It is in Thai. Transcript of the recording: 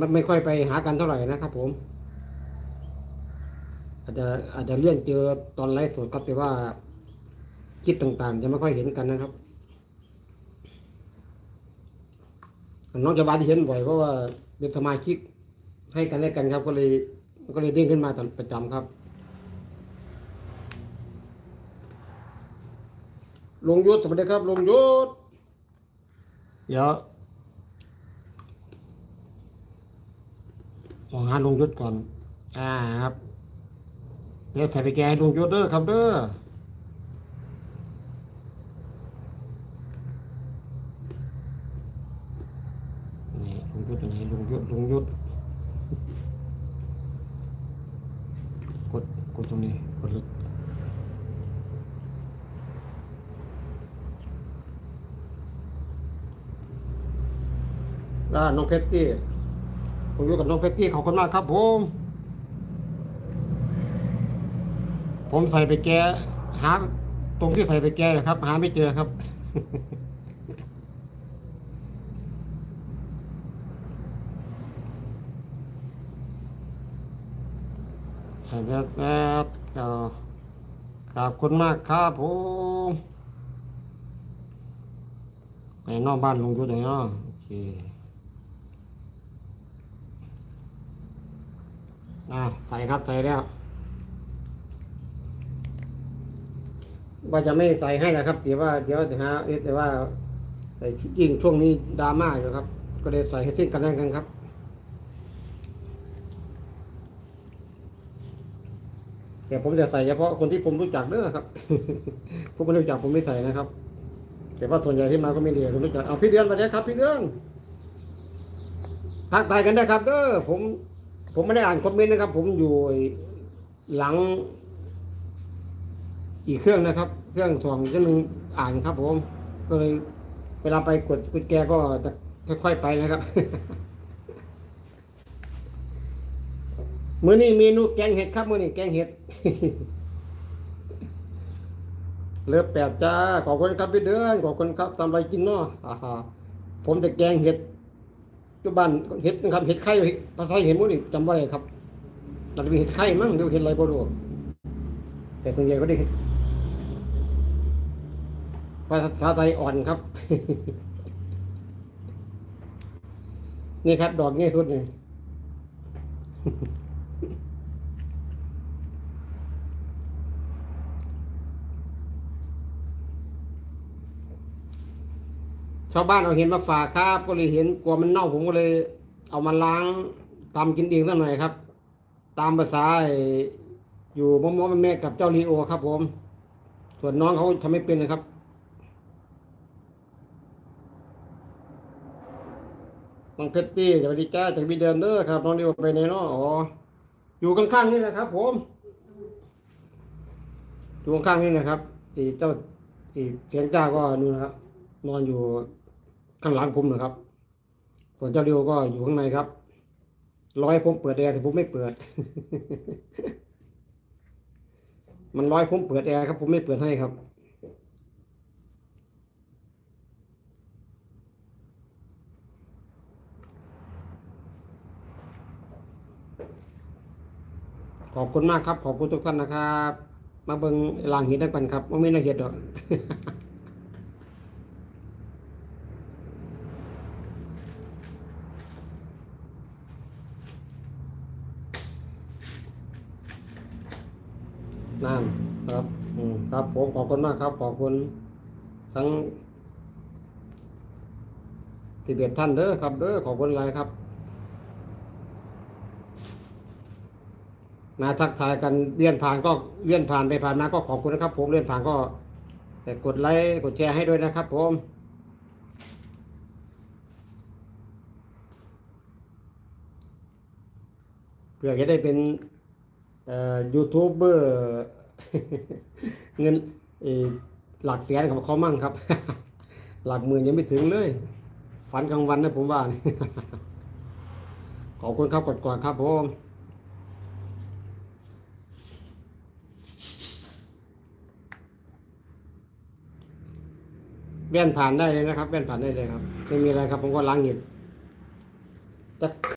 มันไม่ค่อยไปหากันเท่าไหร่นะครับผม อาจจะอาจจะเลื่อนเจอตอนไลฟ์สดครับแต่ว่าคลิปต่างๆ จะไม่ค่อยเห็นกันนะครับ น้องจะบาที่เห็นบ่อยเพราะว่าเป็นสมาชิกให้กันได้กันครับ ก็เลยก็เลยเด้งขึ้นมาตอนประจำครับ ลงยุทธสวัสดีครับ ลงยุทธเดี๋ยว มองหาลงยุทธก่อน อ่าครับเดี๋ยวใส่ไปแกให้ลงยุทธเด้อครับเด้อนี่ลงยุทธอยู่ไหนลงยุทธลงยุทธกดกดตรงนี้กดเลยอ่าน้องเพชรตี้ ผมอยู่กับน้องเพชรตี้ขอบคุณมากครับผม ผมใส่ไปแกหาตรงที่ใส่ไปแกนะครับ หาไม่เจอครับอาจารย์แซ่บขอบคุณมากครับผมในนอกบ้านลงอยู่ไหนเนาะโอเค อ่าใส่ครับใส่แล้วว่าจะไม่ใส่ให้นะครับเดี๋ยวว่าเดี๋ยวจะหาเอ๊ะแต่ว่าใส่ยิ่งช่วงนี้ดราม่าอยู่ครับ ก็เลยใส่ให้สิ้นกันแน่กันครับแต่ผมจะใส่เฉพาะคนที่ผมรู้จักเด้อครับพวกไม่รู้จักผมไม่ใส่นะครับ แต่ว่าส่วนใหญ่ที่มาก็ไม่เรียนรู้จักเอาพี่เดือนมาเนี้ยครับ พี่เดือนทักทายกันได้ครับเด้อผม ผมไม่ได้อ่านคอมเมนต์นะครับ ผมอยู่หลัง อีกเครื่องนะครับ เครื่องสองเครื่องหนึงอ่านครับ ผม ก็เลยเวลาไปกดกุญแจก็จะค่อยๆไปนะครับ มื้อนี้เมนูแกงเห็ดครับ มื้อนี้แกงเห็ดเลือแปดจ้าขอบคุณครับพี่เดือนขอบคุณครับทำอะไรกินเนาะผมจะแกงเห็ด จุบันเห็ดนะครับเห็ดไข่ภาษาเห็ดมื้นี่จำว่าอะไรครับน่าจะเป็นเห็ดไข่มั้งหรือเห็ดอะไรก็รู้แต่ส่วนใหญ่ก็ได้ภาษาไทยอ่อนครับ นี่ครับ ดอกง่ายสุดเลย ชาวบ้านเอาเห็นมาฝากครับ ก็เลยเห็นกลัวมันเน่าผมก็เลย เอามาล้างทำกินเองสักหน่อยครับ ตามภาษาอยู่มอมอแม่กับเจ้าลีโอครับ ผม ส่วนน้องเขาทำไม่เป็นนะครับน้องเพชรตี้สวัสดีจ้าจากวีเดิมเด้อครับน้องลีโอไปในเนาะอ๋ออยู่ข้างๆนี่นะครับ ผมอยู่ข้างๆนี่นะครับอีเจ้าอีเสียงจ้าก็นู่นนะครับนอนอยู่ ข้างหลังผมนะครับ ส่วนเจ้าเดียวก็อยู่ข้างในครับร้อยผมเปิดแอร์แต่ผมไม่เปิด มันร้อยผมเปิดแอร์ครับผมไม่เปิดให้ครับ ขอบคุณมากครับ ขอบคุณทุกท่านนะครับ มาเบิ่งลางเห็ดด้วยกันครับว่าไม่น่าเห็ดดอก นั่นครับ อืมครับ ผมขอบคุณมากครับ ขอบคุณทั้งสิบเอ็ดท่านเด้อครับเด้อขอบคุณหลายครับมาทักทายกันเลื่อนผ่านก็เลื่อนผ่านไปผ่านมาก็ขอบคุณนะครับ ผมเลื่อนผ่านก็แต่กดไลค์กดแชร์ให้ด้วยนะครับ ผมเพื่อจะได้เป็น ยูทูบเบอร์เงินหลักแสนของเขามั่งครับ หลักหมื่นยังไม่ถึงเลย ฝันกลางวันนะผมว่า ขอบคุณครับกดก่อนครับผมแว่นผ่านได้เลยนะครับแว่นผ่านได้เลยครับ ไม่มีอะไรครับผมก็ล้างเห็ด